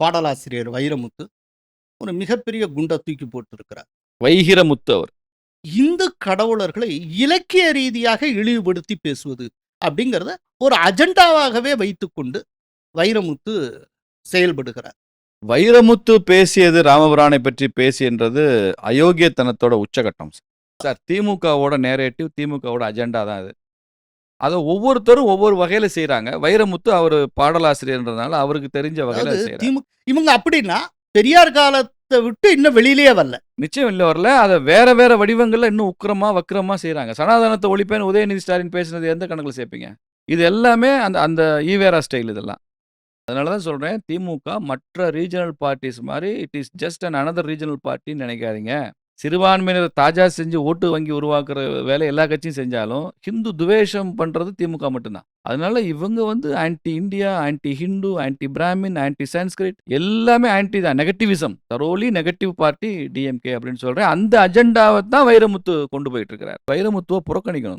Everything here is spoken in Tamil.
பாடலாசிரியர் வைரமுத்து ஒரு மிகப்பெரிய குண்டை தூக்கி போட்டிருக்கிறார். வைகிரமுத்து அவர். இந்து கடவுளர்களை இலக்கிய ரீதியாக இழிவுபடுத்தி பேசுவது அப்படிங்கிறத ஒரு அஜெண்டாவாகவே வைத்துக்கொண்டு வைரமுத்து செயல்படுகிறார். வைரமுத்து பேசியது ராமபுரானை பற்றி பேசியன்றது அயோக்கியத்தனத்தோட உச்சகட்டம் சார். சார் திமுகவோட நேரேட்டிவ் திமுகவோட அஜெண்டா தான் அது அதை ஒவ்வொருத்தரும் ஒவ்வொரு வகையில செய்றாங்க. வைரமுத்து அவர் பாடலாசிரியர்ன்றதுனால அவருக்கு தெரிஞ்ச வகையில இவங்க அப்படின்னா பெரியார் காலத்தை விட்டு இன்னும் வெளியிலேயே வரல. நிச்சயம் இல்லை வரல. அதை வேற வேற வடிவங்கள்ல இன்னும் உக்கிரமா வக்கிரமா செய்றாங்க. சனாதனத்தை ஒழிப்பேன் உதயநிதி ஸ்டாலின் பேசுனது எந்த கணக்குல சேர்ப்பீங்க? இது எல்லாமே அந்த அந்த ஈவேரா ஸ்டைல் இதெல்லாம். அதனால தான் சொல்றேன் திமுக மற்ற ரீஜனல் பார்ட்டிஸ் மாதிரி it is just an another regional பார்ட்டின்னு நினைக்காதீங்க. சிறுபான்மையினர் தாஜா செஞ்சு ஓட்டு வங்கி உருவாக்குற வேலை எல்லா கட்சியும் செஞ்சாலும் ஹிந்து துவேஷம் பண்ணுறது திமுக மட்டும்தான். அதனால இவங்க வந்து anti India anti Hindu anti Brahmin anti Sanskrit எல்லாமே ஆன்டி தான். நெகட்டிவிசம் தரோலி நெகட்டிவ் பார்ட்டி டிஎம்கே அப்படின்னு சொல்கிறேன் அந்த அஜெண்டாவை தான் வைரமுத்து கொண்டு போயிட்டு இருக்கிறார். வைரமுத்துவை புறக்கணிக்கணும்.